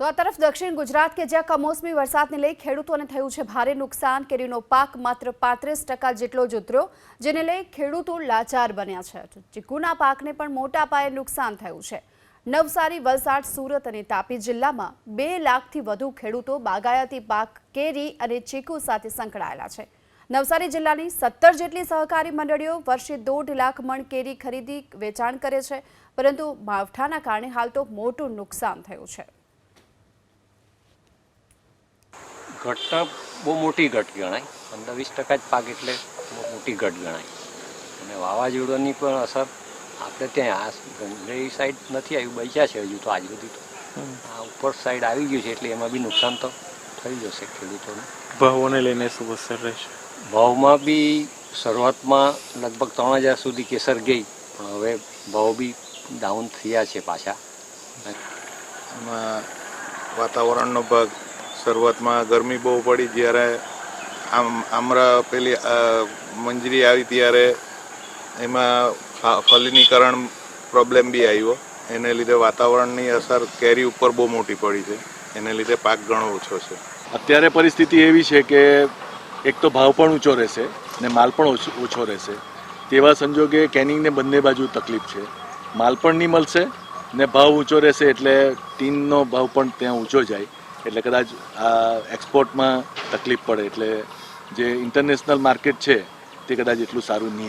તો આ તરફ દક્ષિણ ગુજરાત કે જ્યાં કમોસમી વરસાદને લઈ ખેડૂતોને થયું છે ભારે નુકસાન, કેરીનો પાક માત્ર પાંત્રીસ ટકા જેટલો જ ઉતર્યો, જેને લઈ ખેડૂતો લાચાર બન્યા છે. ચીકુના પાકને પણ મોટા પાયે નુકસાન થયું છે. નવસારી, વલસાડ, સુરત અને તાપી જિલ્લામાં બે લાખથી વધુ ખેડૂતો બાગાયતી પાક, કેરી અને ચીકુ સાથે સંકળાયેલા છે. નવસારી જિલ્લાની સત્તર જેટલી સહકારી મંડળીઓ વર્ષે દોઢ લાખ મણ કેરી ખરીદી વેચાણ કરે છે, પરંતુ માવઠાના કારણે હાલ તો મોટું નુકસાન થયું છે. ઘટ બહુ મોટી ઘટ ગણાય. પંદર વીસ ટકા જ પાક એટલે બહુ મોટી ઘટ ગણાય. અને વાવાઝોડાની પણ અસર આપણે ત્યાં આ ગંજઈ સાઈડ નથી આવ્યું બચ્યા છે હજુ તો આજ સુધી તો. આ ઉપર સાઈડ આવી ગયું છે એટલે એમાં બી નુકસાન તો થઈ જશે ખેડૂતોને. ભાવોને લઈને શું અસર રહેશે? ભાવમાં બી શરૂઆતમાં લગભગ ત્રણ હજાર સુધી કેસર ગઈ પણ હવે ભાવ બી ડાઉન થયા છે પાછા. એમાં વાતાવરણનો ભાગ શરૂઆતમાં ગરમી બહુ પડી જ્યારે આમ આમરા પેલી મંજરી આવી ત્યારે એમાં ફલિનીકરણ પ્રોબ્લેમ બી આવ્યો. એને લીધે વાતાવરણની અસર કેરી ઉપર બહુ મોટી પડી છે. એને લીધે પાક ઘણો ઓછો છે. અત્યારે પરિસ્થિતિ એવી છે કે એક તો ભાવ પણ ઊંચો રહેશે ને માલ પણ ઓછો- રહેશે. તેવા સંજોગે કેનિંગને બંને બાજુ તકલીફ છે. માલ પણ નહીં મળશે ને ભાવ ઊંચો રહેશે એટલે ટીનનો ભાવ પણ ત્યાં ઊંચો જાય. એટલે કદાચ આ એક્સપોર્ટમાં તકલીફ પડે. એટલે જે ઇન્ટરનેશનલ માર્કેટ છે, તે કદાચ એટલું સારું નહીં.